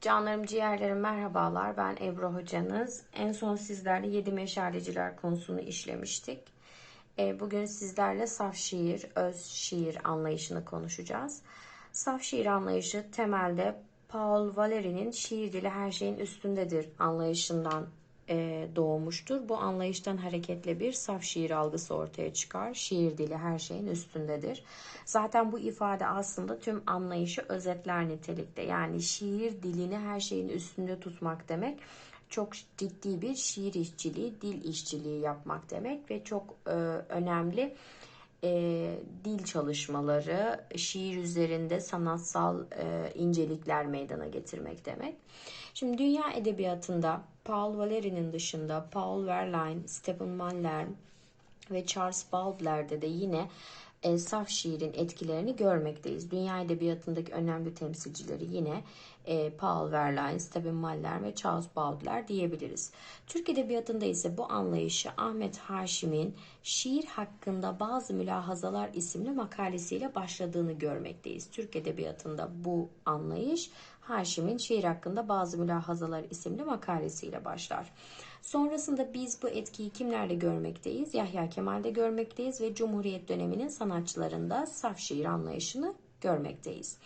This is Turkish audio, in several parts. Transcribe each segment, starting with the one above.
Canlarım ciğerlerim merhabalar ben Ebru hocanız. En son sizlerle 7 meşaleciler konusunu işlemiştik. E, Bugün sizlerle saf şiir, öz şiir anlayışını konuşacağız. Saf şiir anlayışı temelde Paul Valéry'nin şiir dili her şeyin üstündedir anlayışından e, doğmuştur. Bu anlayıştan hareketle bir saf şiir algısı ortaya çıkar. Şiir dili her şeyin üstündedir. Zaten bu ifade aslında tüm anlayışı özetler nitelikte. Yani şiir dilini her şeyin üstünde tutmak demek çok ciddi bir şiir işçiliği, dil işçiliği yapmak demek ve çok e, önemli e, dil çalışmaları, şiir üzerinde sanatsal e, incelikler meydana getirmek demek. Şimdi dünya edebiyatında Paul Valéry'nin dışında Paul Verlaine, Stephen Mallarmé ve Charles Baudelaire de yine e, saf şiirin etkilerini görmekteyiz. Dünya edebiyatındaki önemli temsilcileri yine e, Paul Verlaine, Stephen Mallarmé ve Charles Baudelaire diyebiliriz. Türk edebiyatında ise bu anlayışı Ahmet Haşim'in Şiir Hakkında Bazı Mülahazalar isimli makalesiyle başladığını görmekteyiz. Türk edebiyatında bu anlayış Haşim'in Şiir Hakkında Bazı Mülahazalar isimli makalesiyle başlar. Sonrasında biz bu etkiyi kimlerde görmekteyiz? Yahya Kemal'de görmekteyiz ve Cumhuriyet döneminin sanatçılarında saf şiir anlayışını görmekteyiz.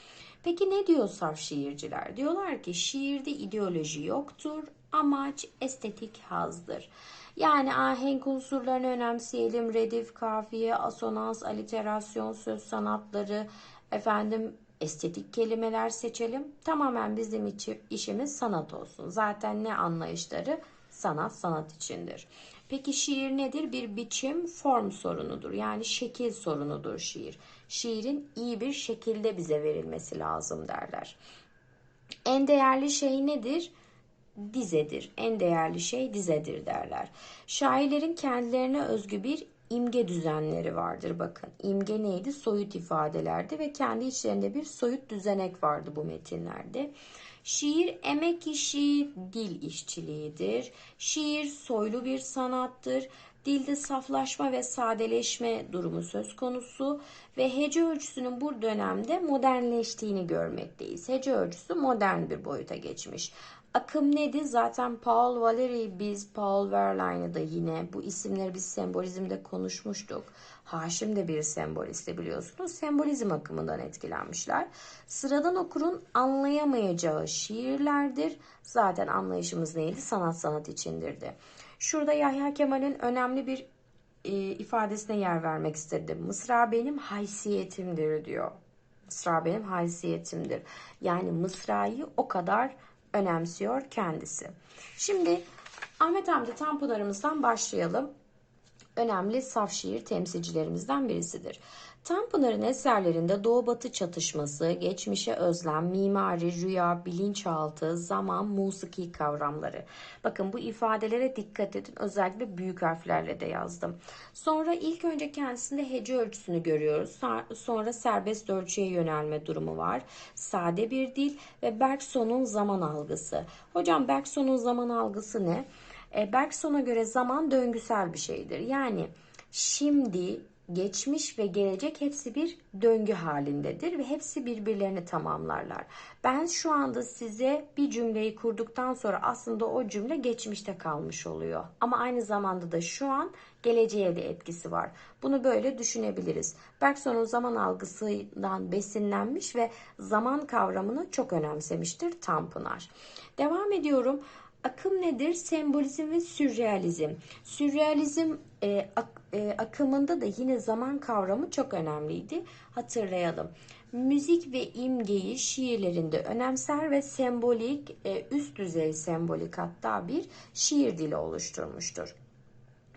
Peki ne diyor saf şiirciler? Diyorlar ki şiirde ideoloji yoktur, amaç estetik hazdır. Yani ahenk unsurlarını önemseyelim, redif, kafiye, asonans, aliterasyon, söz sanatları, efendim estetik kelimeler seçelim. Tamamen bizim işimiz sanat olsun. Zaten ne anlayışları? Sanat sanat içindir. Peki şiir nedir? Bir biçim, form sorunudur. Yani şekil sorunudur şiir. Şiirin iyi bir şekilde bize verilmesi lazım derler. En değerli şey nedir? Dizedir. En değerli şey dizedir derler. Şairlerin kendilerine özgü bir imge düzenleri vardır bakın. İmge neydi? Soyut ifadelerdi ve kendi içlerinde bir soyut düzenek vardı bu metinlerde. Şiir emek işi, dil işçiliğidir. Şiir soylu bir sanattır. Dilde saflaşma ve sadeleşme durumu söz konusu ve hece ölçüsünün bu dönemde modernleştiğini görmekteyiz. Hece ölçüsü modern bir boyuta geçmiş. Akım nedir? Zaten Paul Valéry biz Paul Verlaine'ı da yine bu isimleri biz sembolizmde konuşmuştuk. Haşim de bir sembolisti biliyorsunuz. Sembolizm akımından etkilenmişler. Sıradan okurun anlayamayacağı şiirlerdir. Zaten anlayışımız neydi? Sanat sanat içindirdi. Şurada Yahya Kemal'in önemli bir e, ifadesine yer vermek istedim. Mısra benim haysiyetimdir diyor. Mısra benim haysiyetimdir. Yani mısrayı o kadar önemsiyor kendisi. Şimdi Ahmet Hamdi Tanpınar'ımızdan başlayalım. Önemli saf şiir temsilcilerimizden birisidir. Tanpınar'ın eserlerinde doğu batı çatışması, geçmişe özlem, mimari, rüya, bilinçaltı, zaman, musiki kavramları. Bakın bu ifadelere dikkat edin. Özellikle büyük harflerle de yazdım. Sonra ilk önce kendisinde hece ölçüsünü görüyoruz. Sonra serbest ölçüye yönelme durumu var. Sade bir dil ve Bergson'un zaman algısı. Hocam Bergson'un zaman algısı ne? E, Bergson'a göre zaman döngüsel bir şeydir. Yani şimdi, geçmiş ve gelecek hepsi bir döngü halindedir ve hepsi birbirlerini tamamlarlar. Ben şu anda size bir cümleyi kurduktan sonra aslında o cümle geçmişte kalmış oluyor. Ama aynı zamanda da şu an geleceğe de etkisi var. Bunu böyle düşünebiliriz. Bergson'un zaman algısından besinlenmiş ve zaman kavramını çok önemsemiştir Tanpınar. Devam ediyorum. Akım nedir? Sembolizm ve sürrealizm. Sürrealizm e, ak, e, akımında da yine zaman kavramı çok önemliydi. Hatırlayalım. Müzik ve imgeyi şiirlerinde önemser ve sembolik, e, üst düzey sembolik hatta bir şiir dili oluşturmuştur.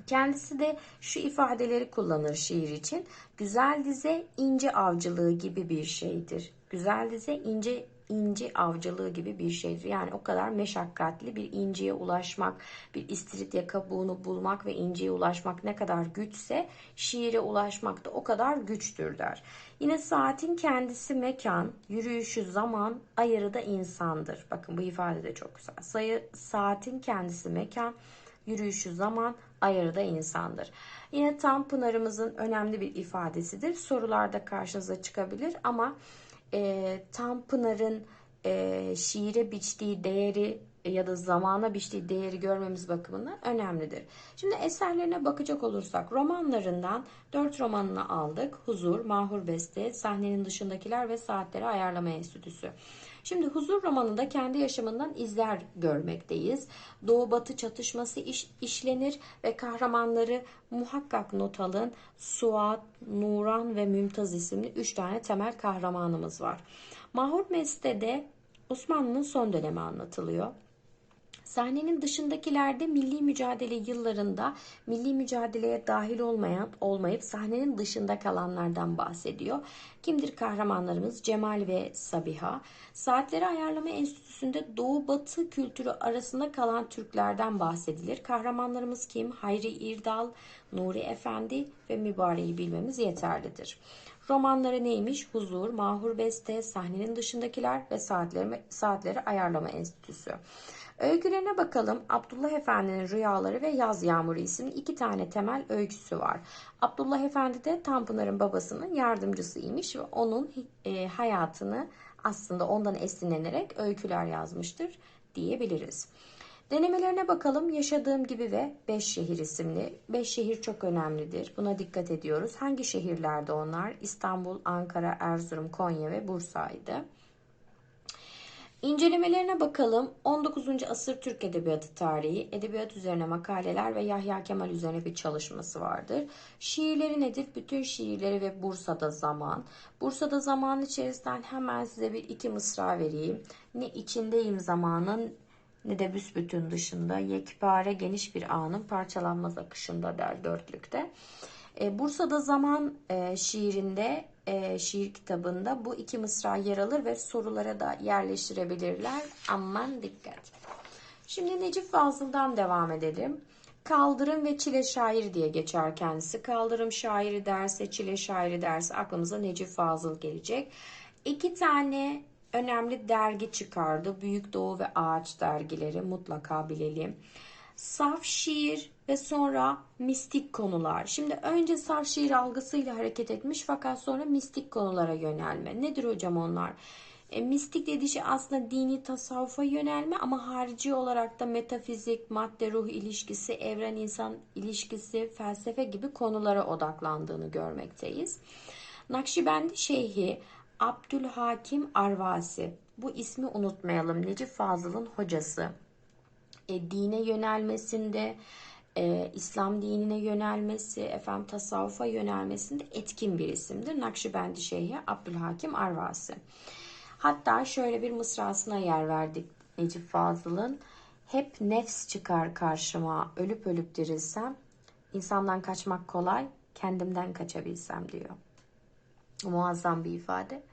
Kendisi de şu ifadeleri kullanır şiir için. Güzel dize ince avcılığı gibi bir şeydir. Güzel dize ince inci avcılığı gibi bir şeydir. Yani o kadar meşakkatli bir inciye ulaşmak, bir istiridye kabuğunu bulmak ve inciye ulaşmak ne kadar güçse şiire ulaşmak da o kadar güçtür der. Yine saatin kendisi mekan, yürüyüşü zaman, ayarı da insandır. Bakın bu ifade de çok güzel. Sayı, saatin kendisi mekan, yürüyüşü zaman, ayarı da insandır. Yine Tanpınar'ımızın önemli bir ifadesidir. Sorularda karşınıza çıkabilir ama e, Tanpınar'ın e, şiire biçtiği değeri ya da zamana biçtiği değeri görmemiz bakımından önemlidir. Şimdi eserlerine bakacak olursak romanlarından dört romanını aldık. Huzur, Mahur Beste, Sahnenin Dışındakiler ve Saatleri Ayarlama Enstitüsü. Şimdi Huzur romanında kendi yaşamından izler görmekteyiz. Doğu batı çatışması iş, işlenir ve kahramanları muhakkak not alın. Suat, Nuran ve Mümtaz isimli üç tane temel kahramanımız var. Mahur Beste'de Osmanlı'nın son dönemi anlatılıyor. Sahnenin dışındakilerde milli mücadele yıllarında milli mücadeleye dahil olmayan olmayıp sahnenin dışında kalanlardan bahsediyor. Kimdir kahramanlarımız? Cemal ve Sabiha. Saatleri Ayarlama Enstitüsü'nde Doğu Batı kültürü arasında kalan Türklerden bahsedilir. Kahramanlarımız kim? Hayri İrdal, Nuri Efendi ve Mübareği bilmemiz yeterlidir. Romanları neymiş? Huzur, Mahur Beste, Sahnenin Dışındakiler ve Saatleri, Saatleri Ayarlama Enstitüsü. Öykülerine bakalım. Abdullah Efendi'nin Rüyaları ve Yaz Yağmuru isimli iki tane temel öyküsü var. Abdullah Efendi de Tanpınar'ın babasının yardımcısıymış ve onun e, hayatını aslında ondan esinlenerek öyküler yazmıştır diyebiliriz. Denemelerine bakalım. Yaşadığım gibi ve Beş Şehir isimli. Beş şehir çok önemlidir. Buna dikkat ediyoruz. Hangi şehirlerde onlar? İstanbul, Ankara, Erzurum, Konya ve Bursa'ydı. İncelemelerine bakalım. 19. asır Türk Edebiyatı tarihi, edebiyat üzerine makaleler ve Yahya Kemal üzerine bir çalışması vardır. Şiirleri nedir? Bütün şiirleri ve Bursa'da zaman. Bursa'da zaman içerisinden hemen size bir iki mısra vereyim. Ne içindeyim zamanın ne de büsbütün dışında yekpare geniş bir anın parçalanmaz akışında der dörtlükte. E, Bursa'da Zaman e, şiirinde, e, şiir kitabında bu iki mısra yer alır ve sorulara da yerleştirebilirler. Aman dikkat. Şimdi Necip Fazıl'dan devam edelim. Kaldırım ve Çile şair diye geçer kendisi. Kaldırım şairi derse, Çile şairi derse aklımıza Necip Fazıl gelecek. İki tane önemli dergi çıkardı. Büyük Doğu ve Ağaç dergileri mutlaka bilelim. Saf şiir ve sonra mistik konular. Şimdi önce saf şiir algısıyla hareket etmiş fakat sonra mistik konulara yönelme. Nedir hocam onlar? E, mistik dediği şey aslında dini tasavvufa yönelme ama harici olarak da metafizik, madde ruh ilişkisi, evren insan ilişkisi, felsefe gibi konulara odaklandığını görmekteyiz. Nakşibendi Şeyhi Abdülhakim Arvasi. Bu ismi unutmayalım. Necip Fazıl'ın hocası. E, dine yönelmesinde, e, İslam dinine yönelmesi, efendim tasavvufa yönelmesinde etkin bir isimdir. Nakşibendi Şeyhi Abdülhakim Arvasi. Hatta şöyle bir mısrasına yer verdik Necip Fazıl'ın. Hep nefs çıkar karşıma, ölüp ölüp dirilsem, insandan kaçmak kolay, kendimden kaçabilsem diyor. Muazzam bir ifade.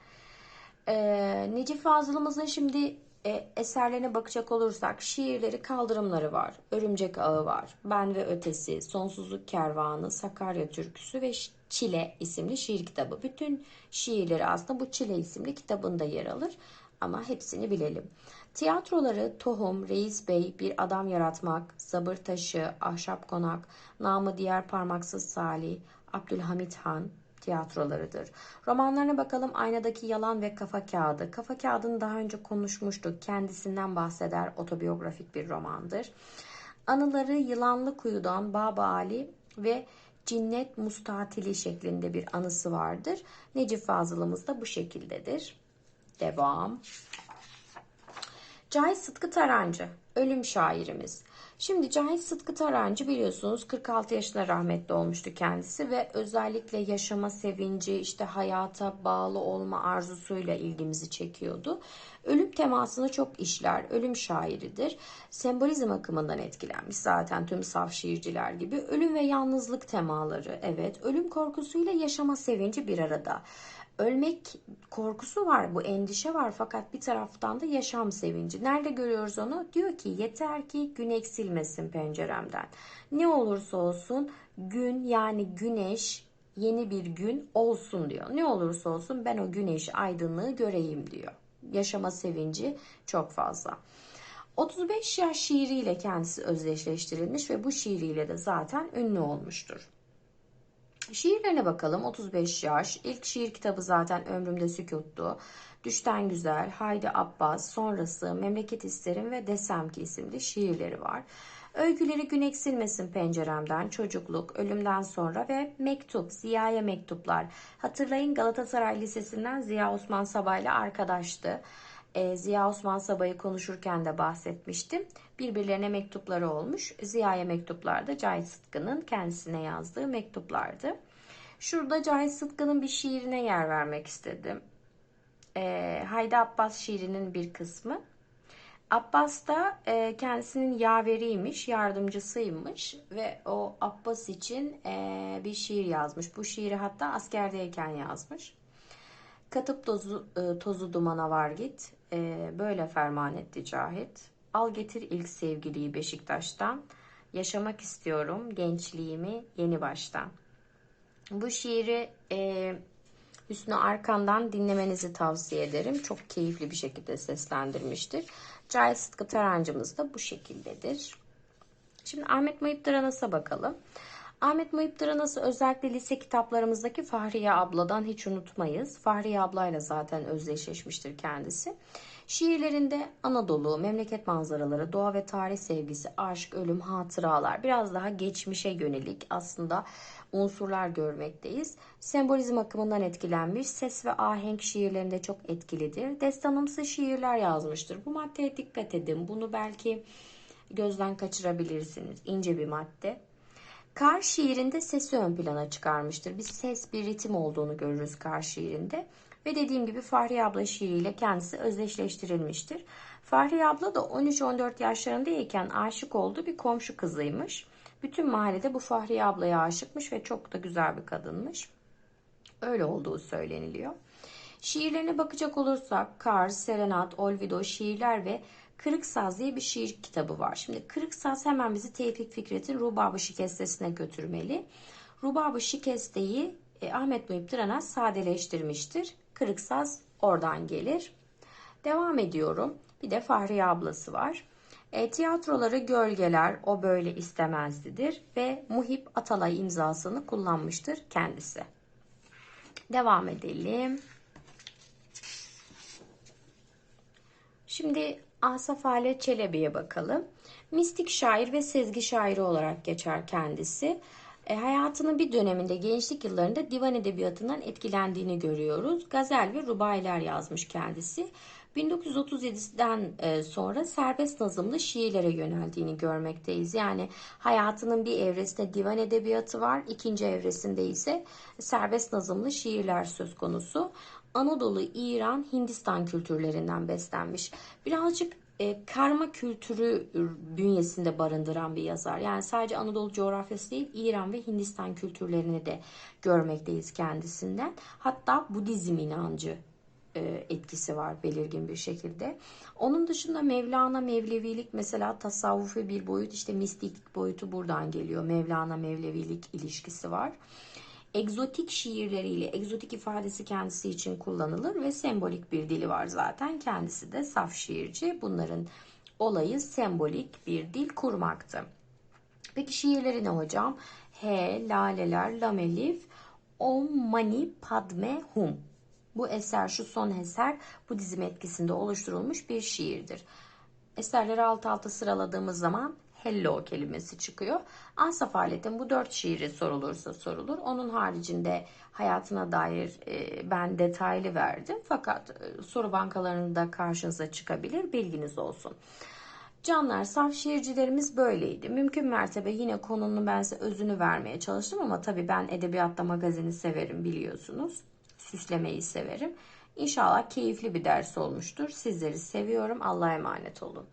Ee, Necip Fazıl'ımızın şimdi e, eserlerine bakacak olursak şiirleri kaldırımları var. Örümcek Ağı var. Ben ve Ötesi, Sonsuzluk Kervanı, Sakarya Türküsü ve Çile isimli şiir kitabı. Bütün şiirleri aslında bu Çile isimli kitabında yer alır. Ama hepsini bilelim. Tiyatroları Tohum, Reis Bey, Bir Adam Yaratmak, Sabır Taşı, Ahşap Konak, Namı Diğer Parmaksız Salih, Abdülhamit Han, tiyatrolarıdır. Romanlarına bakalım Aynadaki Yalan ve Kafa Kağıdı. Kafa Kağıdı'nı daha önce konuşmuştuk. Kendisinden bahseder. Otobiyografik bir romandır. Anıları Yılanlı Kuyu'dan Baba Ali ve Cinnet Mustatili şeklinde bir anısı vardır. Necip Fazıl'ımız da bu şekildedir. Devam. Cahit Sıtkı Tarancı, ölüm şairimiz. Şimdi Cahit Sıtkı Tarancı biliyorsunuz 46 yaşında rahmetli olmuştu kendisi ve özellikle yaşama sevinci, işte hayata bağlı olma arzusuyla ilgimizi çekiyordu. Ölüm temasını çok işler, ölüm şairidir. Sembolizm akımından etkilenmiş zaten tüm saf şiirciler gibi. Ölüm ve yalnızlık temaları, evet. Ölüm korkusuyla yaşama sevinci bir arada ölmek korkusu var, bu endişe var fakat bir taraftan da yaşam sevinci. Nerede görüyoruz onu? Diyor ki yeter ki gün eksilmesin penceremden. Ne olursa olsun gün yani güneş yeni bir gün olsun diyor. Ne olursa olsun ben o güneş aydınlığı göreyim diyor. Yaşama sevinci çok fazla. 35 yaş şiiriyle kendisi özdeşleştirilmiş ve bu şiiriyle de zaten ünlü olmuştur. Şiirlerine bakalım. 35 yaş. İlk şiir kitabı zaten Ömrümde Sükuttu. Düşten Güzel, Haydi Abbas, sonrası Memleket İsterim ve Desem ki isimli şiirleri var. Öyküleri gün eksilmesin penceremden, çocukluk, ölümden sonra ve mektup, Ziya'ya mektuplar. Hatırlayın Galatasaray Lisesi'nden Ziya Osman Sabah ile arkadaştı. Ee, Ziya Osman Sabah'ı konuşurken de bahsetmiştim. Birbirlerine mektupları olmuş. Ziya'ya mektuplar da Cahit Sıtkı'nın kendisine yazdığı mektuplardı. Şurada Cahit Sıtkı'nın bir şiirine yer vermek istedim. Ee, Haydi Abbas şiirinin bir kısmı. Abbas da e, kendisinin yaveriymiş, yardımcısıymış ve o Abbas için e, bir şiir yazmış. Bu şiiri hatta askerdeyken yazmış. Katıp tozu, e, tozu dumana var git, e, böyle ferman etti Cahit. Al getir ilk sevgiliyi Beşiktaş'tan, yaşamak istiyorum gençliğimi yeni baştan. Bu şiiri e, Hüsnü Arkan'dan dinlemenizi tavsiye ederim. Çok keyifli bir şekilde seslendirmiştir. Cahit Sıtkı Tarancımız da bu şekildedir. Şimdi Ahmet Muhip Dıranas'a bakalım. Ahmet Muhip Dıranas'ı özellikle lise kitaplarımızdaki Fahriye abladan hiç unutmayız. Fahriye ablayla zaten özdeşleşmiştir kendisi. Şiirlerinde Anadolu, memleket manzaraları, doğa ve tarih sevgisi, aşk, ölüm, hatıralar biraz daha geçmişe yönelik aslında unsurlar görmekteyiz. Sembolizm akımından etkilenmiş, ses ve ahenk şiirlerinde çok etkilidir. Destanımsı şiirler yazmıştır. Bu maddeye dikkat edin. Bunu belki gözden kaçırabilirsiniz. İnce bir madde. Kar şiirinde sesi ön plana çıkarmıştır. Bir ses, bir ritim olduğunu görürüz Kar şiirinde. Ve dediğim gibi Fahriye abla şiiriyle kendisi özdeşleştirilmiştir. Fahriye abla da 13-14 yaşlarındayken aşık olduğu bir komşu kızıymış. Bütün mahallede bu Fahriye ablaya aşıkmış ve çok da güzel bir kadınmış. Öyle olduğu söyleniliyor. Şiirlerine bakacak olursak Kar, Serenat, Olvido, şiirler ve Kırık Saz diye bir şiir kitabı var. Şimdi Kırık Saz hemen bizi Tevfik Fikret'in Rubabı Şikestesi'ne götürmeli. Rubabı Şikeste'yi e, Ahmet Muhip Dıranas sadeleştirmiştir. Kırık Saz oradan gelir. Devam ediyorum. Bir de Fahriye ablası var. E, tiyatroları Gölgeler, O Böyle istemezdidir ve Muhip Atalay imzasını kullanmıştır kendisi. Devam edelim. Şimdi Asaf Halet Çelebi'ye bakalım. Mistik şair ve sezgi şairi olarak geçer kendisi. E, hayatının bir döneminde gençlik yıllarında divan edebiyatından etkilendiğini görüyoruz. Gazel ve rubaylar yazmış kendisi. 1937'den e, sonra serbest nazımlı şiirlere yöneldiğini görmekteyiz. Yani hayatının bir evresinde divan edebiyatı var, ikinci evresinde ise serbest nazımlı şiirler söz konusu. Anadolu, İran, Hindistan kültürlerinden beslenmiş. Birazcık e, karma kültürü bünyesinde barındıran bir yazar. Yani sadece Anadolu coğrafyası değil, İran ve Hindistan kültürlerini de görmekteyiz kendisinden. Hatta Budizm inancı e, etkisi var belirgin bir şekilde. Onun dışında Mevlana Mevlevilik mesela tasavvufi bir boyut işte mistik boyutu buradan geliyor. Mevlana Mevlevilik ilişkisi var. Egzotik şiirleriyle egzotik ifadesi kendisi için kullanılır ve sembolik bir dili var zaten. Kendisi de saf şiirci. Bunların olayı sembolik bir dil kurmaktı. Peki şiirleri ne hocam? He, laleler, lamelif, om, mani, padme, hum. Bu eser, şu son eser bu dizim etkisinde oluşturulmuş bir şiirdir. Eserleri alt alta sıraladığımız zaman hello kelimesi çıkıyor. Asaf Halet'in bu dört şiiri sorulursa sorulur. Onun haricinde hayatına dair e, ben detaylı verdim. Fakat e, soru bankalarında karşınıza çıkabilir. Bilginiz olsun. Canlar, saf şiircilerimiz böyleydi. Mümkün mertebe yine konunun ben size özünü vermeye çalıştım ama tabii ben edebiyatta magazini severim biliyorsunuz. Süslemeyi severim. İnşallah keyifli bir ders olmuştur. Sizleri seviyorum. Allah'a emanet olun.